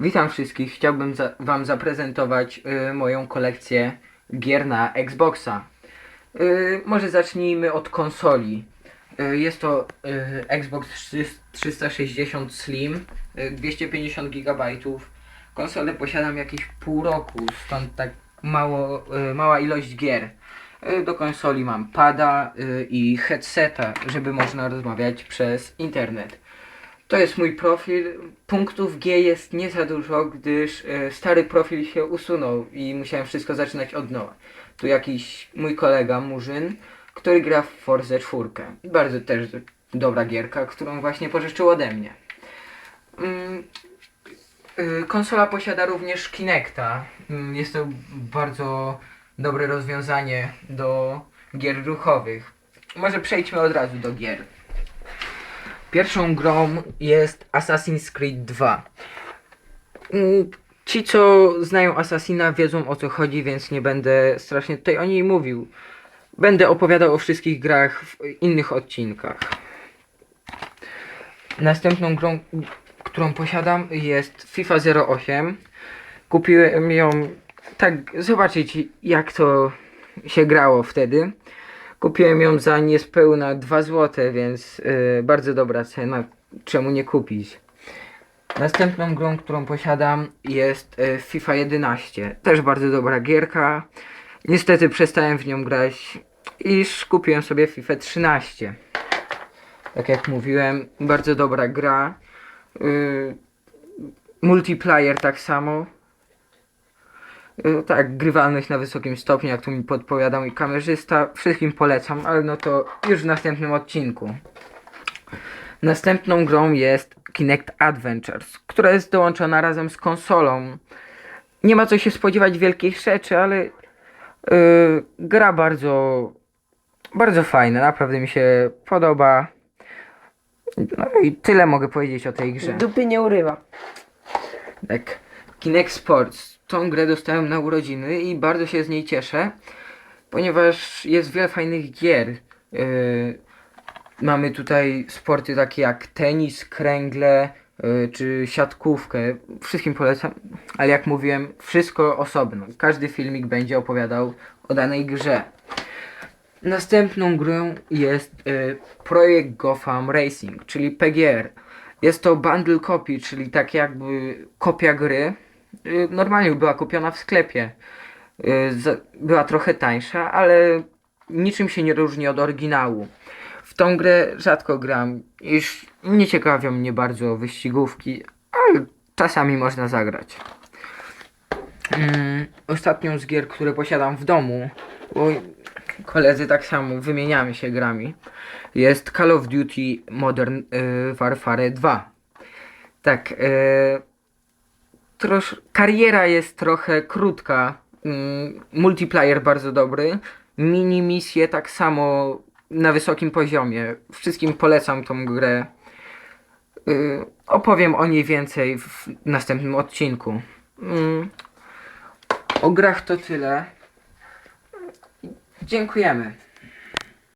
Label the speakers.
Speaker 1: Witam wszystkich. Chciałbym za Wam zaprezentować y, moją kolekcję gier na Xboxa. Y, może zacznijmy od konsoli. Y, jest to y, Xbox 3- 360 Slim, y, 250 GB. Konsolę posiadam jakieś pół roku, stąd tak mało, y, mała ilość gier. Y, do konsoli mam pada y, i headseta, żeby można rozmawiać przez internet. To jest mój profil. Punktów G jest nie za dużo, gdyż e, stary profil się usunął i musiałem wszystko zaczynać od nowa. Tu jakiś mój kolega Murzyn, który gra w Forza 4. Bardzo też dobra gierka, którą właśnie pożyczył ode mnie. Mm, y, konsola posiada również Kinecta. Mm, Jest to bardzo dobre rozwiązanie do gier ruchowych. Może przejdźmy od razu do gier. Pierwszą grą jest Assassin's Creed 2. Mm, Ci, co znają Assassina, wiedzą o co chodzi, więc nie będę strasznie tutaj o niej mówił. Będę opowiadał o wszystkich grach w innych odcinkach. Następną grą, którą posiadam, jest FIFA 08. Kupiłem ją tak zobaczyć, jak to się grało wtedy. Kupiłem ją za niespełna 2 zł, więc y, bardzo dobra cena. Czemu nie kupić? Następną grą, którą posiadam jest y, FIFA 11. Też bardzo dobra gierka. Niestety przestałem w nią grać i kupiłem sobie FIFA 13. Tak jak mówiłem, bardzo dobra gra. Y, multiplayer tak samo. Y, Tak, grywalność na wysokim stopniu, jak tu mi podpowiadał i kamerzysta. Wszystkim polecam, ale no to już w następnym odcinku. Następną grą jest Kinect Adventures, która jest dołączona razem z konsolą. Nie ma co się spodziewać wielkich rzeczy, ale yy, gra bardzo, bardzo fajna, naprawdę mi się podoba. No i tyle mogę powiedzieć o tej grze.
Speaker 2: Dupy nie urywa.
Speaker 1: Tak. Kinect Sports. Tą grę dostałem na urodziny i bardzo się z niej cieszę, ponieważ jest wiele fajnych gier. Yy, mamy tutaj sporty takie jak tenis, kręgle yy, czy siatkówkę. Wszystkim polecam, ale jak mówiłem, wszystko osobno. Każdy filmik będzie opowiadał o danej grze. Następną grą jest y, projekt Gotham Racing, czyli PGR. Jest to bundle copy, czyli tak jakby kopia gry. Y, normalnie była kupiona w sklepie. Y, była trochę tańsza, ale niczym się nie różni od oryginału. W tą grę rzadko gram, iż nie ciekawią mnie bardzo wyścigówki, ale czasami można zagrać. Mm, ostatnią z gier, które posiadam w domu, bo koledzy tak samo wymieniamy się grami, jest Call of Duty Modern y, Warfare 2. Tak, trosz, kariera jest trochę krótka, multiplayer bardzo dobry, mini misje tak samo na wysokim poziomie. Wszystkim polecam tą grę. Y, opowiem o niej więcej w następnym odcinku. Mm, o grach to tyle. Dziękujemy.